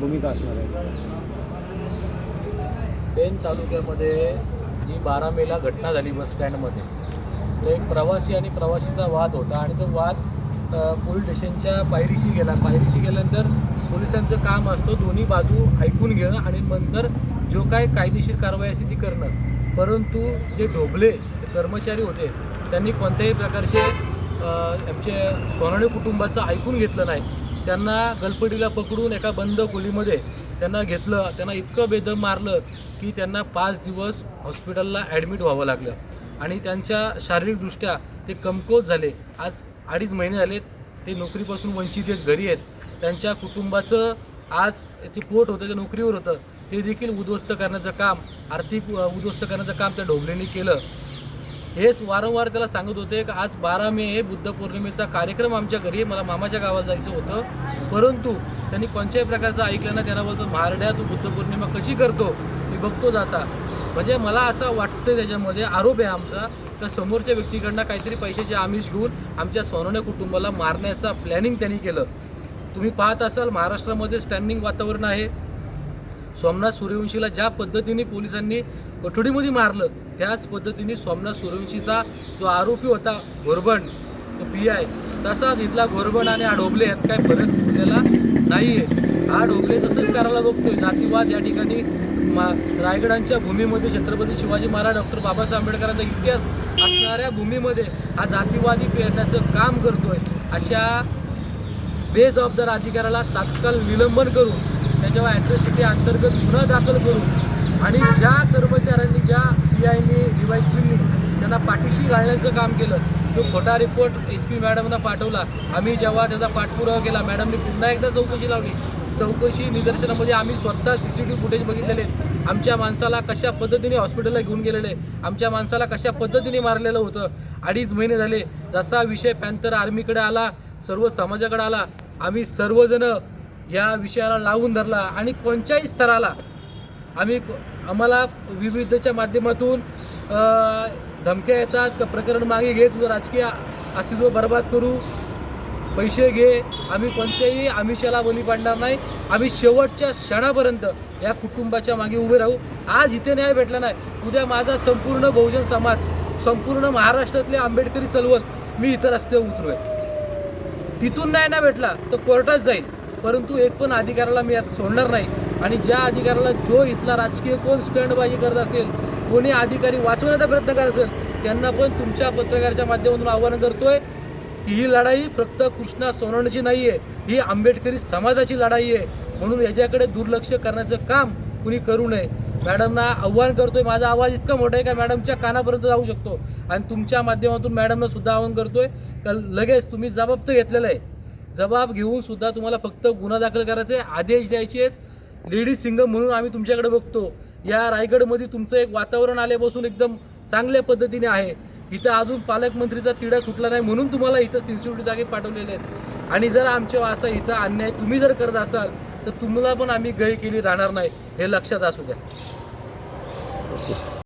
भूमिका असणार आहे. पेन तालुक्यामध्ये जी बारा मेला घटना झाली बस स्टँडमध्ये तो एक प्रवासी आणि प्रवाशीचा वाद होता आणि तो वाद पोलीस स्टेशनच्या पायरीशी गेला. पायरीशी गेल्यानंतर पोलिसांचं काम असतो दोन्ही बाजू ऐकून घेणं आणि नंतर जो काय कायदेशीर कारवाई असते ती करणं. परंतु जे ढोबले कर्मचारी होते त्यांनी कोणत्याही प्रकारचे आमचे सोनाणे कुटुंबाचं ऐकून घेतलं नाही. त्यांना गलपटीला पकडून एका बंद खोलीमध्ये त्यांना घेतलं त्यांना इतकं बेदम मारलं की त्यांना पाच दिवस हॉस्पिटलला ॲडमिट व्हावं लागलं. आणि त्यांच्या शारीरिकदृष्ट्या ते कमकुवत झाले. आज अडीच महिने झाले ते नोकरीपासून वंचित आहेत घरी आहेत. त्यांच्या कुटुंबाचं आज ते पोट होतं ते नोकरीवर होतं. ते देखील उद्ध्वस्त करण्याचं काम आर्थिक उद्ध्वस्त करण्याचं काम त्या ढोबलेंनी केलं. हेच वारंवार त्याला सांगत होते की आज बारा मे हे बुद्ध पौर्णिमेचा कार्यक्रम आमच्या घरी मला मामाच्या गावात जायचं होतं. परंतु त्यांनी कोणत्याही प्रकारचं ऐकलं ना त्यांना बोलतो महारड्या तू बुद्ध पौर्णिमा कशी करतो? मी बघतो जाता. म्हणजे मला असं वाटतं त्याच्यामध्ये आरोप आहे आमचा का समोरच्या व्यक्तीकडनं काहीतरी पैशाचे आमिष घेऊन आमच्या सोनवण्या कुटुंबाला मारण्याचा प्लॅनिंग त्यांनी केलं. तुम्ही पाहत असाल महाराष्ट्रामध्ये स्टँडिंग वातावरण आहे. सोमनाथ सूर्यवंशीला ज्या पद्धतीने पोलिसांनी कोठडीमध्ये मारलं त्याच पद्धतीने सोमनाथ सुरवंशीचा जो आरोपी होता घोरबंड तो पी आय तसाच इथला घोरबंड आणि आढोबले ढोबले यात काय फरक दिलेला नाही आहे हा ढोबले तसंच करायला बघतोय. जातीवाद या ठिकाणी मा रायगडांच्या भूमीमध्ये छत्रपती शिवाजी महाराज डॉक्टर बाबासाहेब आंबेडकरांचा इतिहास असणाऱ्या भूमीमध्ये हा जातीवादी पेरण्याचं काम करतोय. अशा बेजबाबदार अधिकाऱ्याला तात्काळ निलंबन करून त्याच्यावर ॲट्रॉसिटी अंतर्गत गुन्हा दाखल करून आणि ज्या कर्मचाऱ्यांनी ज्या पी आयनी डिवाईस पिननी त्यांना पाठीशी घालण्याचं काम केलं तो खोटा रिपोर्ट एस पी मॅडमना पाठवला. आम्ही जेव्हा त्याचा पाठपुरावा केला मॅडमने पुन्हा एकदा चौकशी लावली. चौकशी निदर्शनामध्ये आम्ही स्वतः C C T V footage बघितलेले. आमच्या माणसाला कशा पद्धतीने हॉस्पिटलला घेऊन गेलेले? आमच्या माणसाला कशा पद्धतीने मारलेलं होतं? अडीच महिने झाले. जसा विषय पॅन्थर आर्मीकडे आला सर्व समाजाकडे आला. आम्ही सर्वजण या विषयाला लावून धरला आणि कोणत्याही स्तराला आम्ही आम्हाला विविधच्या माध्यमातून धमक्या येतात प्रकरण मागे घे तुझं राजकीय अस्तित्व बर्बाद करू पैसे घे आम्ही कोणत्याही आमिषाला बली पाडणार नाही. आम्ही शेवटच्या क्षणापर्यंत या कुटुंबाच्या मागे उभे राहू. आज इथे न्याय भेटला नाही. उद्या माझा संपूर्ण बहुजन समाज संपूर्ण महाराष्ट्रातले आंबेडकरी चळवळ मी इतर रस्त्यावर उतरूय तिथून न्याय नाही भेटला तर कोर्टात जाईल परंतु एक पण अधिकाऱ्याला मी यात सोडणार नाही. आणि ज्या अधिकाऱ्याला जो इथला राजकीय कोण स्टंडबाजी करत असेल कोणी अधिकारी वाचवण्याचा प्रयत्न करत असेल त्यांना पण तुमच्या पत्रकाराच्या माध्यमातून आवाहन करतोय की ही लढाई फक्त कृष्णा सोनवण्याची नाही आहे ही आंबेडकरी समाजाची लढाई आहे. म्हणून याच्याकडे दुर्लक्ष करण्याचं काम कुणी करू नये. मॅडमना आव्हान करतोय माझा आवाज इतका मोठा आहे का मॅडमच्या कानापर्यंत जाऊ शकतो. आणि तुमच्या माध्यमातून मॅडमना सुद्धा आवाहन करतोय का लगेच तुम्ही जबाब तर घेतलेला आहे. जबाब घेऊन सुद्धा तुम्हाला फक्त गुन्हा दाखल करायचे आदेश द्यायचे आहेत. लेडीज सिंगम म्हणून आम्ही तुमच्याकडे बघतो. या रायगडमध्ये तुमचं एक वातावरण आल्यापासून एकदम चांगल्या पद्धतीने आहे. इथं अजून पालकमंत्रीचा तिढा सुटला नाही म्हणून तुम्हाला इथं सिन्सिटिव्हिटी जागे पाठवलेले आहेत. आणि जर आमच्या असा इथं अन्याय तुम्ही जर करत असाल तर तुम्हाला पण आम्ही गय केली राहणार नाही हे लक्षात असू द्या.